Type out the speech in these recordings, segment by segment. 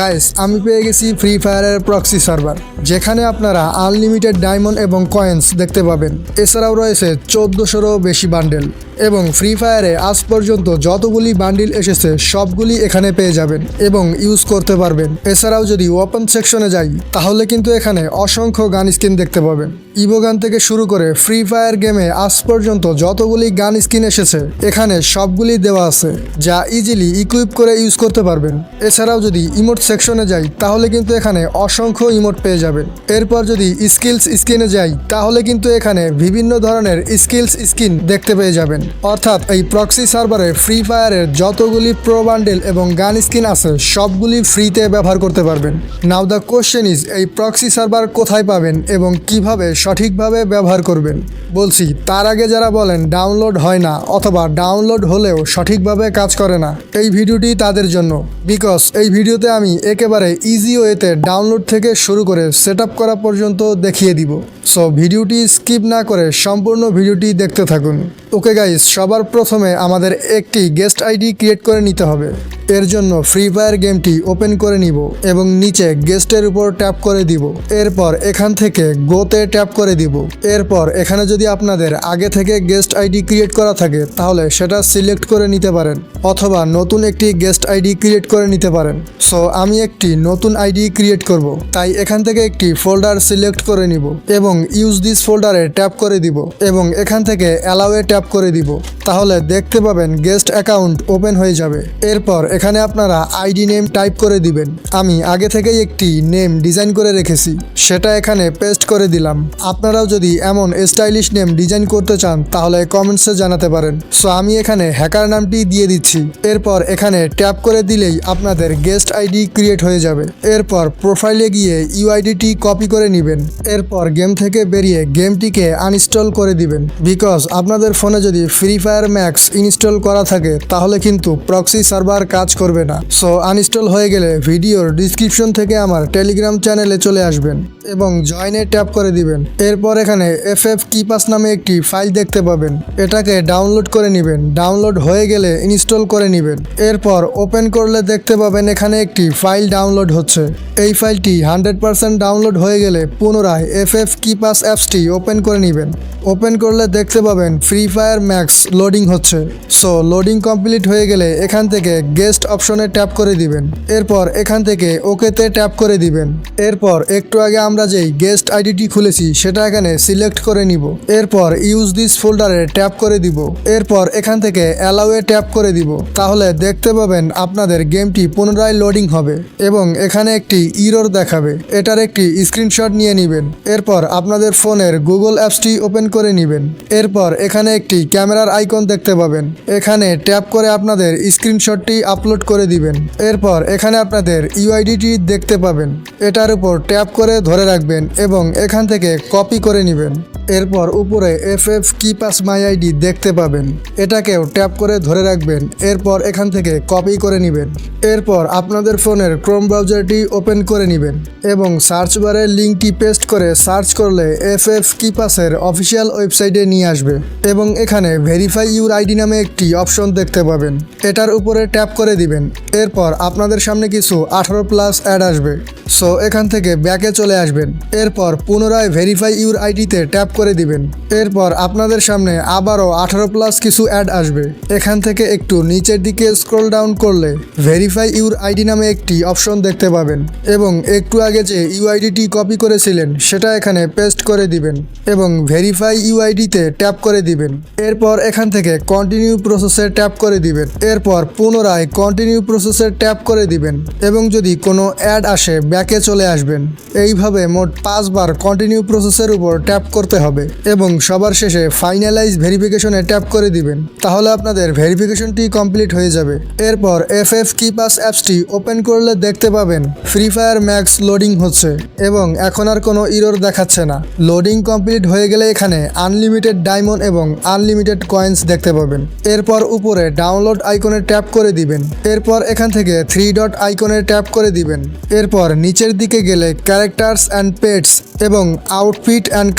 Guys আমি পেয়ে গেছি ফ্রি ফায়ারের প্রক্সি সার্ভার যেখানে আপনারা আনলিমিটেড ডায়মন্ড এবং কয়েন্স দেখতে পাবেন। এছাড়াও রয়েছে চোদ্দোশোরও বেশি বান্ডেল এবং ফ্রি ফায়ারে আজ পর্যন্ত যতগুলি বান্ডিল এসেছে, সবগুলি এখানে পেয়ে যাবেন এবং ইউজ করতে পারবেন। এছাড়াও যদি ওপেন সেকশনে যাই, তাহলে কিন্তু এখানে অসংখ্য গান স্কিন দেখতে পাবেন। ইভো গান থেকে শুরু করে ফ্রি ফায়ার গেমে আজ পর্যন্ত যতগুলি গান স্কিন এসেছে, এখানে সবগুলি দেওয়া আছে, যা ইজিলি ইকুইপ করে ইউজ করতে পারবেন। এছাড়াও যদি ইমোট সেকশনে যাই, তাহলে কিন্তু এখানে অসংখ্য ইমোট পেয়ে যাবেন। এরপর যদি স্কিলস স্কিনে যাই, তাহলে কিন্তু এখানে বিভিন্ন ধরনের স্কিলস স্কিন দেখতে পেয়ে যাবেন। অর্থাৎ এই প্রক্সি সার্ভারে ফ্রি ফায়ারের যতগুলি প্রো বান্ডেল এবং গান স্কিন আছে, সবগুলি ফ্রিতে ব্যবহার করতে পারবেন। নাও দ্য কোশ্চেন ইজ এই প্রক্সি সার্ভার কোথায় পাবেন এবং কীভাবে সঠিকভাবে ব্যবহার করবেন? বলছি, তার আগে যারা বলেন ডাউনলোড হয় না অথবা ডাউনলোড হলেও সঠিকভাবে কাজ করে না, এই ভিডিওটি তাদের জন্য। বিকজ এই ভিডিওতে আমি একেবারে ইজি ওয়েতে ডাউনলোড থেকে শুরু করে সেট করা পর্যন্ত দেখিয়ে দিব। সো ভিডিওটি স্কিপ না করে সম্পূর্ণ ভিডিওটি দেখতে থাকুন। ওকে গাইস সবার প্রথমে আমাদের একটি গেস্ট আইডি ক্রিয়েট করে নিতে হবে। এর জন্য ফ্রি ফায়ার গেমটি ওপেন করে নিব এবং নিচে গেস্টের উপর ট্যাপ করে দিব। এরপর এখান থেকে গোতে ট্যাপ করে দিব। এরপর এখানে যদি আপনাদের আগে থেকে গেস্ট আইডি ক্রিয়েট করা থাকে, তাহলে সেটা সিলেক্ট করে নিতে পারেন। অথবা নতুন একটি গেস্ট আইডি ক্রিয়েট করে নিতে পারেন। সো আমি একটি নতুন আইডি ক্রিয়েট করব। তাই এখান থেকে একটি ফোল্ডার সিলেক্ট করে নিব এবং ইউজ দিস ফোল্ডারে ট্যাপ করে দিব এবং এখান থেকে অ্যালাওয়ে ট্যাপ করে দিব। তাহলে দেখতে পাবেন গেস্ট অ্যাকাউন্ট ওপেন হয়ে যাবে। এরপর এখানে আপনারা আইডি নেম টাইপ করে দিবেন। আমি আগে থেকেই একটি নেম ডিজাইন করে রেখেছি। সেটা এখানে পেস্ট করে দিলাম। আপনারাও যদি এমন স্টাইলিশ নেম ডিজাইন করতে চান, তাহলে কমেন্টসে জানাতে পারেন। সো আমি এখানে হ্যাকার নামটি দিয়ে দিচ্ছি। এরপর এখানে ট্যাপ করে দিলেই আপনাদের গেস্ট আইডি ক্রিয়েট হয়ে যাবে। এরপর প্রোফাইলে গিয়ে ইউআইডিটি কপি করে নেবেন। এরপর গেম থেকে বেরিয়ে গেমটিকে আনইনস্টল করে দিবেন। বিকজ আপনাদের ফোনে যদি ফ্রি ফায়ার ম্যাক্স ইনস্টল করা থাকে, তাহলে কিন্তু প্রক্সি সার্ভার কাজ করবে না। সো আনইনস্টল হয়ে গেলে ভিডিওর ডিসক্রিপশন থেকে আমার টেলিগ্রাম চ্যানেলে চলে আসবেন এবং জয়েনে ট্যাপ করে দিবেন। এরপর এখানে এফ এফ কিপাস নামে একটি ফাইল দেখতে পাবেন। এটাকে ডাউনলোড করে নেবেন। ডাউনলোড হয়ে গেলে ইনস্টল করে নেবেন। এরপর ওপেন করলে দেখতে পাবেন এখানে একটি ফাইল ডাউনলোড হচ্ছে। এই ফাইলটি হান্ড্রেড পার্সেন্ট ডাউনলোড হয়ে গেলে পুনরায় এফ এফ কিপাস অ্যাপসটি ওপেন করে নেবেন। ওপেন করলে দেখতে পাবেন ফ্রি ফায়ার ম্যাক্স লোডিং হচ্ছে। সো, লোডিং কমপ্লিট হয়ে গেলে এখান থেকে গেস্ট অপশনে ট্যাপ করে দিবেন। এরপর এখান থেকে ওকেতে ট্যাপ করে দিবেন। এরপর একটু আগে আমরা যেই গেস্ট আইডিটি খুলেছি, সেটা এখানে সিলেক্ট করে নিব। এরপর ইউজ দিস ফোল্ডারে ট্যাপ করে দিব। এরপর এখান থেকে অ্যালাউয়ে ট্যাপ করে দিব। তাহলে দেখতে পাবেন আপনাদের গেমটি পুনরায় লোডিং হবে এবং এখানে একটি ইরোর দেখাবে। এটার একটি স্ক্রিনশট নিয়ে নেবেন। এরপর আপনাদের ফোনের গুগল অ্যাপসটি ওপেন করে নেবেন। এরপর এখানে একটি ক্যামেরার আইকন দেখতে পাবেন। এখানে ট্যাপ করে আপনাদের স্ক্রিনশটটি আপলোড করে দিবেন। এরপর এখানে আপনাদের ইউআইডিটি দেখতে পাবেন। এটার উপর ট্যাপ করে ধরে রাখবেন এবং এখান থেকে কপি করে নেবেন। এরপর উপরে এফ এফ কি পাস মাই আইডি দেখতে পাবেন। এটাকেও ট্যাপ করে ধরে রাখবেন, এরপর এখান থেকে কপি করে নেবেন। এরপর আপনাদের ফোনের ক্রোম ব্রাউজারটি ওপেন করে নেবেন এবং সার্চ বারে লিঙ্কটি পেস্ট করে সার্চ করলে এফ এফ কি পাসের অফিসিয়াল ওয়েবসাইটে নিয়ে আসবে এবং এখানে ভেরিফাই ইউর আইডি নামে একটি অপশন দেখতে পাবেন। এটার উপরে ট্যাপ করে দিবেন, এরপর আপনাদের সামনে কিছু আঠারো প্লাস অ্যাড আসবে। সো এখান থেকে ব্যাকে চলে আসবেন, এরপর পুনরায় ভেরিফাই ইউর আইডিতে ট্যাপ করে দিবেন। এরপর আপনাদের সামনে আবারও আঠারো প্লাস কিছু অ্যাড আসবে। এখান থেকে একটু নিচের দিকে স্ক্রল ডাউন করলে ভেরিফাই ইউর আইডি নামে একটি অপশন দেখতে পাবেন এবং একটু আগে যে ইউআইডিটি কপি করেছিলেন, সেটা এখানে পেস্ট করে দিবেন এবং ভেরিফাই ইউআইডিতে ট্যাপ করে দিবেন। এরপর এখান থেকে কন্টিনিউ প্রসেসে ট্যাপ করে দিবেন। এরপর পুনরায় কন্টিনিউ প্রসেসে ট্যাপ করে দিবেন এবং যদি কোনো অ্যাড আসে ব্যাকে চলে আসবেন। এইভাবে মোট পাঁচবার কন্টিনিউ প্রসেসের উপর ট্যাপ করতে হবে। এবং সবার শেষে ফাইনালাইজ ভেরিফিকেশনে ট্যাপ করে দিবেন। তাহলে আপনাদের ভেরিফিকেশনটি কমপ্লিট হয়ে যাবে। এরপর এফ এফ কিপাস অ্যাপসটি ওপেন করলে দেখতে পাবেন ফ্রি ফায়ার ম্যাক্স লোডিং হচ্ছে এবং এখন আর কোনো ইরোর দেখাচ্ছে না। লোডিং কমপ্লিট হয়ে গেলে এখানে আনলিমিটেড ডায়মন্ড এবং আনলিমিটেড কয়েন্স দেখতে পাবেন। এরপর উপরে ডাউনলোড আইকনে ট্যাপ করে দিবেন। এরপর এখান থেকে থ্রি ডট আইকনে ট্যাপ করে দিবেন। এরপর নিচের দিকে গেলে ক্যারেক্টার্স অ্যান্ড পেটস এবং আউটফিট অ্যান্ড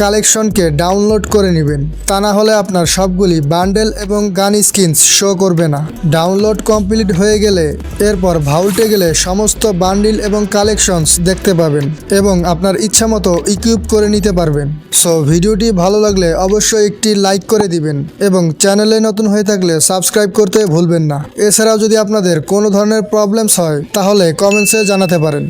কালেকশনকে ডাউনলোড করে নেবেন। তা না হলে আপনার সবগুলি বান্ডেল এবং গান স্কিনস শো করবে না। ডাউনলোড কমপ্লিট হয়ে গেলে এরপর ভাউল্টে গেলে সমস্ত বান্ডিল এবং কালেকশনস দেখতে পাবেন এবং আপনার ইচ্ছা মতো ইকুইপ করে নিতে পারবেন। সো ভিডিওটি ভালো লাগলে অবশ্যই একটি লাইক করে দিবেন এবং চ্যানেলে নতুন হয়ে থাকলে সাবস্ক্রাইব করতে ভুলবেন না। এছাড়াও যদি আপনাদের কোনো ধরনের প্রবলেমস হয়, তাহলে কমেন্টসে জানাতে পারেন।